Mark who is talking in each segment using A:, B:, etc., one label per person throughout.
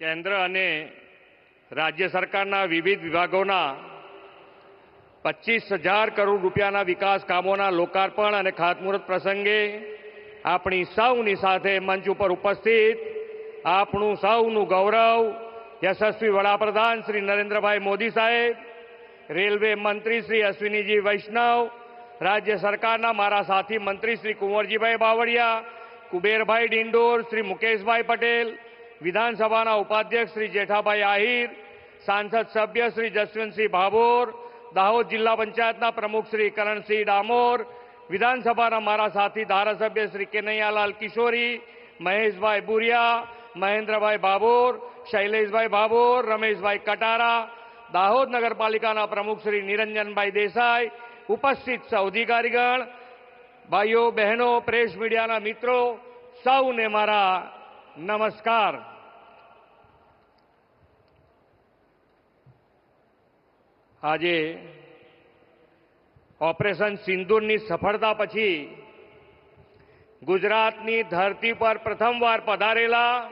A: કેન્દ્ર અને રાજ્ય સરકારના વિવિધ વિભાગોના પચીસ હજાર કરોડ રૂપિયાના વિકાસ કામોના લોકાર્પણ અને ખાતમુહૂર્ત પ્રસંગે આપણી સૌની સાથે મંચ ઉપર ઉપસ્થિત આપણું સૌનું ગૌરવ, યશસ્વી વડાપ્રધાન શ્રી નરેન્દ્રભાઈ મોદી સાહેબ, રેલવે મંત્રી શ્રી અશ્વિનીજી વૈષ્ણવ, રાજ્ય સરકારના મારા સાથી મંત્રી શ્રી કુંવરજીભાઈ બાવળિયા, કુબેરભાઈ ડિંડોર, શ્રી મુકેશભાઈ પટેલ વિધાનસભાના ઉપાધ્યક્ષ શ્રી જેઠાભાઈ આહિર, સાંસદ સભ્ય શ્રી જસવંતસિંહ ભાભોર, દાહોદ જિલ્લા પંચાયતના પ્રમુખ શ્રી કરણસિંહ ડામોર, વિધાનસભાના મારા સાથી ધારાસભ્ય શ્રી કેનૈયાલાલ કિશોરી, મહેશભાઈ બુરિયા, મહેન્દ્રભાઈ ભાભોર, શૈલેષભાઈ ભાભોર, રમેશભાઈ કટારા, દાહોદ નગરપાલિકાના પ્રમુખ શ્રી નિરંજનભાઈ દેસાઈ, ઉપસ્થિત સૌ અધિકારીગણ ભાઈઓ, બહેનો, પ્રેસ મીડિયાના મિત્રો, સૌને મારા નમસ્કાર. આજે ઓપરેશન સિંદૂરની સફળતા પછી ગુજરાતની ધરતી પર પ્રથમવાર પધારેલા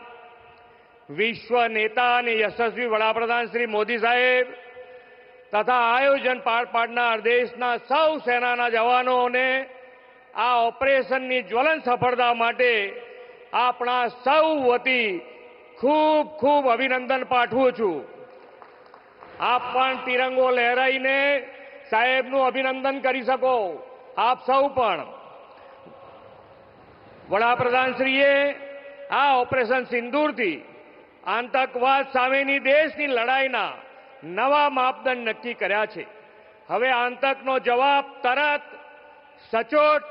A: વિશ્વ નેતા અને યશસ્વી વડાપ્રધાન શ્રી મોદી સાહેબ તથા આયોજન પાર પાડનાર દેશના સૌ સેનાના જવાનોને આ ઓપરેશનની જ્વલન સફળતા માટે આપણા સૌ વતી ખૂબ ખૂબ અભિનંદન પાઠવું છું. આપ પણ તિરંગો લહેરાઈને સાહેબનું અભિનંદન કરી શકો. આપ સૌ પણ. વડાપ્રધાનશ્રીએ આ ઓપરેશન સિંદૂરથી આતંકવાદ સામેની દેશની લડાઈના નવા માપદંડ નક્કી કર્યા છે. હવે આતંકનો જવાબ તરત, સચોટ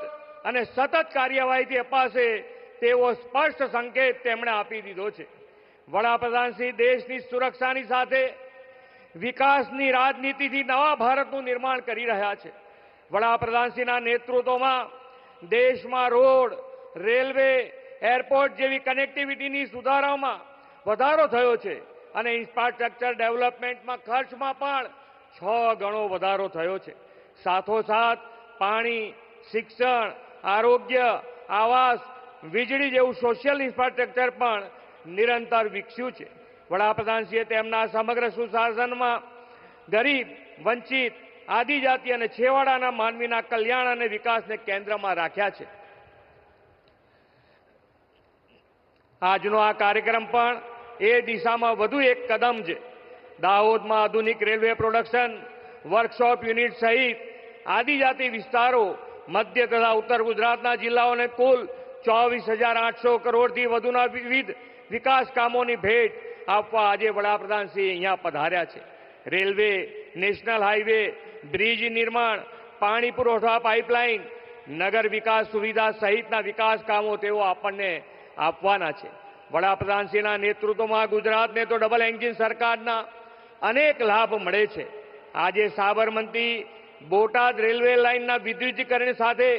A: અને સતત કાર્યવાહીથી અપાશે તેવો સ્પષ્ટ સંકેત તેમણે આપી દીધો છે. વડાપ્રધાનશ્રી દેશની સુરક્ષાની સાથે વિકાસની રાજનીતિથી નવા ભારતનું નિર્માણ કરી રહ્યા છે. વડાપ્રધાનશ્રીના નેતૃત્વમાં દેશમાં રોડ, રેલવે, એરપોર્ટ જેવી કનેક્ટિવિટીની સુધારામાં વધારો થયો છે અને ઇન્ફ્રાસ્ટ્રક્ચર ડેવલપમેન્ટમાં ખર્ચમાં પણ છ ગણો વધારો થયો છે. સાથોસાથ પાણી, શિક્ષણ, આરોગ્ય, આવાસ, વીજળી જેવું સોશિયલ ઇન્ફ્રાસ્ટ્રક્ચર પણ નિરંતર વિકસ્યું છે. વડાપ્રધાનશ્રીએ તેમના સમગ્ર સુશાસનમાં ગરીબ, વંચિત, આદિજાતિ અને છેવાડાના માનવીના કલ્યાણ અને વિકાસને કેન્દ્રમાં રાખ્યા છે. આજનો આ કાર્યક્રમ પણ એ દિશામાં વધુ એક કદમ છે. દાહોદમાં આધુનિક રેલવે પ્રોડક્શન, વર્કશોપ યુનિટ સહિત આદિજાતિ વિસ્તારો, મધ્ય તથા ઉત્તર ગુજરાતના જિલ્લાઓને કુલ ચોવીસ હજાર આઠસો કરોડથી વધુના વિવિધ વિકાસ કામોની ભેટ આપવા આજે વડાપ્રધાન શ્રી અહીંયા પધાર્યા છે. રેલવે, નેશનલ હાઈવે, બ્રિજ નિર્માણ, પાણી પુરવઠા પાઇપલાઇન, નગર વિકાસ સુવિધા સહિતના વિકાસ કામો તેઓ આપણને આપવાના છે. વડાપ્રધાનશ્રીના નેતૃત્વમાં ગુજરાતને તો ડબલ એન્જિન સરકારના અનેક લાભ મળે છે. આજે સાબરમતી બોટાદ રેલવે લાઇનના વિદ્યુતીકરણ સાથે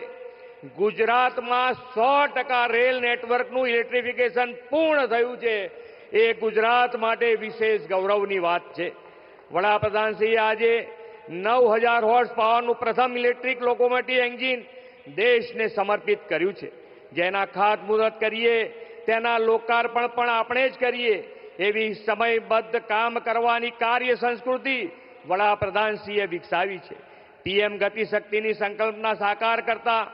A: ગુજરાતમાં સો ટકા રેલ નેટવર્કનું ઇલેક્ટ્રિફિકેશન પૂર્ણ થયું છે. એ ગુજરાત માટે વિશેષ ગૌરવની વાત છે. વડાપ્રધાનશ્રીએ આજે નવ હજાર હોર્સ પાવરનું પ્રથમ ઇલેક્ટ્રિક લોકોમોટિવ એન્જિન દેશને સમર્પિત કર્યું છે. જેના ખાતમુહૂર્ત કરીએ, તેના લોકાર્પણ પણ આપણે જ કરીએ, એવી સમયબદ્ધ કામ કરવાની કાર્ય સંસ્કૃતિ વડાપ્રધાનશ્રીએ વિકસાવી છે. પીએમ ગતિશક્તિની સંકલ્પના સાકાર કરતા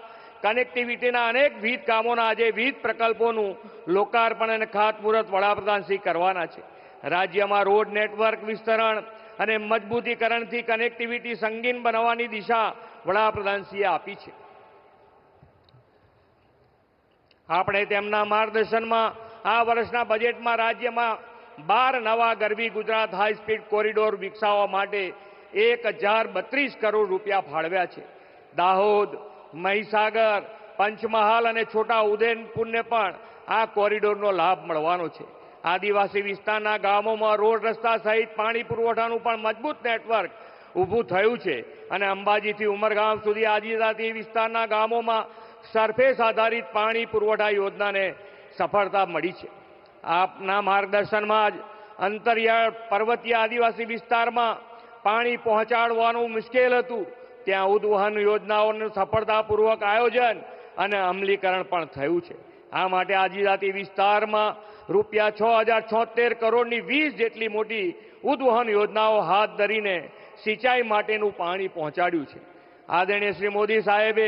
A: કનેક્ટિવિટીના અનેક વિવિધ કામોના આજે વિવિધ પ્રકલ્પોનું લોકાર્પણ અને ખાતમુહૂર્ત વડાપ્રધાનશ્રી કરવાના છે. રાજ્યમાં રોડ નેટવર્ક વિસ્તરણ અને મજબૂતીકરણથી કનેક્ટિવિટી સંગીન બનાવવાની દિશા વડાપ્રધાનશ્રીએ આપી છે. આપણે તેમના માર્ગદર્શનમાં આ વર્ષના બજેટમાં રાજ્યમાં બાર નવા Garvi Gujarat high speed corridor વિકસાવવા માટે એક હજાર બત્રીસ કરોડ રૂપિયા ફાળવ્યા છે. દાહોદ મહીસાગર, પંચમહાલ અને છોટા ઉદયપુરને પણ આ કોરિડોરનો લાભ મળવાનો છે. આદિવાસી વિસ્તારના ગામોમાં રોડ રસ્તા સહિત પાણી પુરવઠાનું પણ મજબૂત નેટવર્ક ઊભું થયું છે અને અંબાજીથી ઉમરગામ સુધી આદિજાતિ વિસ્તારના ગામોમાં સરફેસ આધારિત પાણી પુરવઠા યોજનાને સફળતા મળી છે. આપના માર્ગદર્શનમાં જ અંતરિયાળ પર્વતીય આદિવાસી વિસ્તારમાં પાણી પહોંચાડવાનું મુશ્કેલ હતું. ત્યાં ઉદ્વહન યોજનાઓનું સફળતાપૂર્વક આયોજન અને અમલીકરણ પણ થયું છે. આ માટે આદિજાતિ વિસ્તારમાં રૂપિયા છ હજાર છોતેર કરોડની વીસ જેટલી મોટી ઉદ્વહન યોજનાઓ હાથ ધરીને સિંચાઈ માટેનું પાણી પહોંચાડ્યું છે. આદરણીય શ્રી મોદી સાહેબે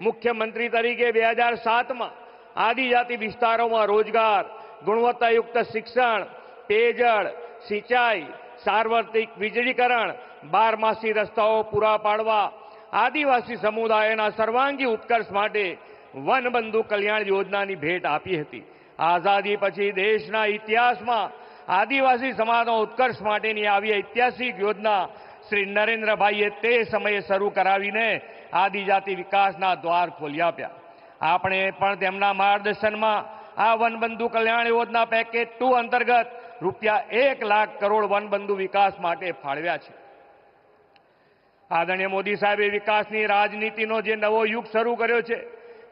A: મુખ્યમંત્રી તરીકે બે હજાર સાતમાં આદિજાતિ વિસ્તારોમાં રોજગાર, ગુણવત્તાયુક્ત શિક્ષણ, પેયજળ, સિંચાઈ, સાર્વત્રિક વીજળીકરણ બારમાસી રસ્તાઓ પૂરા પાડવા આદિવાસી સમુદાયના સર્વાંગી ઉત્કર્ષ માટે વનબંધુ કલ્યાણ યોજનાની ભેટ આપી હતી. આઝાદી પછી દેશના ઇતિહાસમાં આદિવાસી સમાજના ઉત્કર્ષ માટેની આવી ઐતિહાસિક યોજના શ્રી નરેન્દ્રભાઈએ તે સમયે શરૂ કરાવીને આદિજાતિ વિકાસના દ્વાર ખોલી આપ્યા. આપણે પણ તેમના માર્ગદર્શનમાં આ વનબંધુ કલ્યાણ યોજના પેકેજ ટુ અંતર્ગત રૂપિયા એક લાખ કરોડ વનબંધુ વિકાસ માટે ફાળવ્યા છે. આદરણીય મોદી સાહેબે વિકાસની રાજનીતિનો જે નવો યુગ શરૂ કર્યો છે,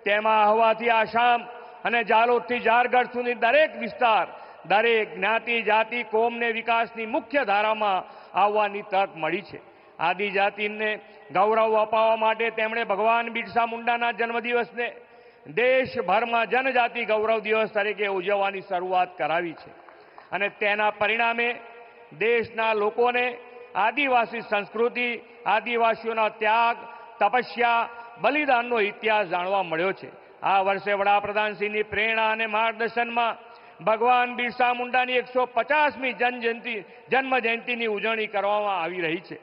A: તેમાં હવાથી આસામ અને જાલોદથી ઝારખંડ સુધી દરેક વિસ્તાર, દરેક જ્ઞાતિ, જાતિ, કોમને વિકાસની મુખ્ય ધારામાં આવવાની તક મળી છે. આદિજાતિને ગૌરવ અપાવવા માટે તેમણે ભગવાન બિરસા મુંડાના જન્મદિવસને દેશભરમાં જનજાતિ ગૌરવ દિવસ તરીકે ઉજવવાની શરૂઆત કરાવી છે. અને તેના પરિણામે દેશના લોકોને આદિવાસી સંસ્કૃતિ, આદિવાસીઓના ત્યાગ, તપસ્યા, બલિદાનનો ઇતિહાસ જાણવા મળ્યો છે. આ વર્ષે વડાપ્રધાનશ્રીની પ્રેરણા અને માર્ગદર્શનમાં ભગવાન બિરસા મુંડાની એકસો પચાસમી જનજયંતિ જન્મ જયંતિની ઉજવણી કરવામાં આવી રહી છે.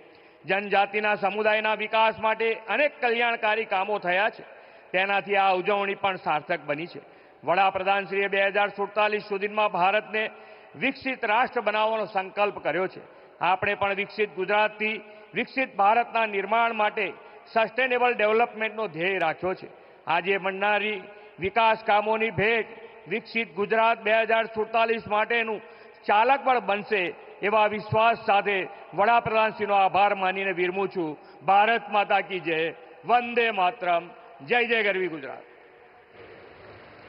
A: જનજાતિના સમુદાયના વિકાસ માટે અનેક કલ્યાણકારી કામો થયા છે. તેનાથી આ ઉજવણી પણ સાર્થક બની છે. વડાપ્રધાનશ્રીએ બે હજાર સુડતાલીસ સુધીમાં ભારતને વિકસિત રાષ્ટ્ર બનાવવાનો સંકલ્પ કર્યો છે. આપણે પણ વિકસિત ગુજરાતથી, વિકસિત ભારતના નિર્માણ માટે સસ્ટેનેબલ ડેવલપમેન્ટનો ધ્યેય રાખ્યો છે. આજે મળનારી વિકાસ કામોની ભેટ વિકસિત ગુજરાત બે હજાર સુડતાલીસ માટેનું ચાલક પણ બનશે એવા વિશ્વાસ સાથે વડાપ્રધાનશ્રીનો આભાર માનીને વિરમું છું. ભારત માતા કી જય. વંદે માતરમ. જય જય ગરવી ગુજરાત.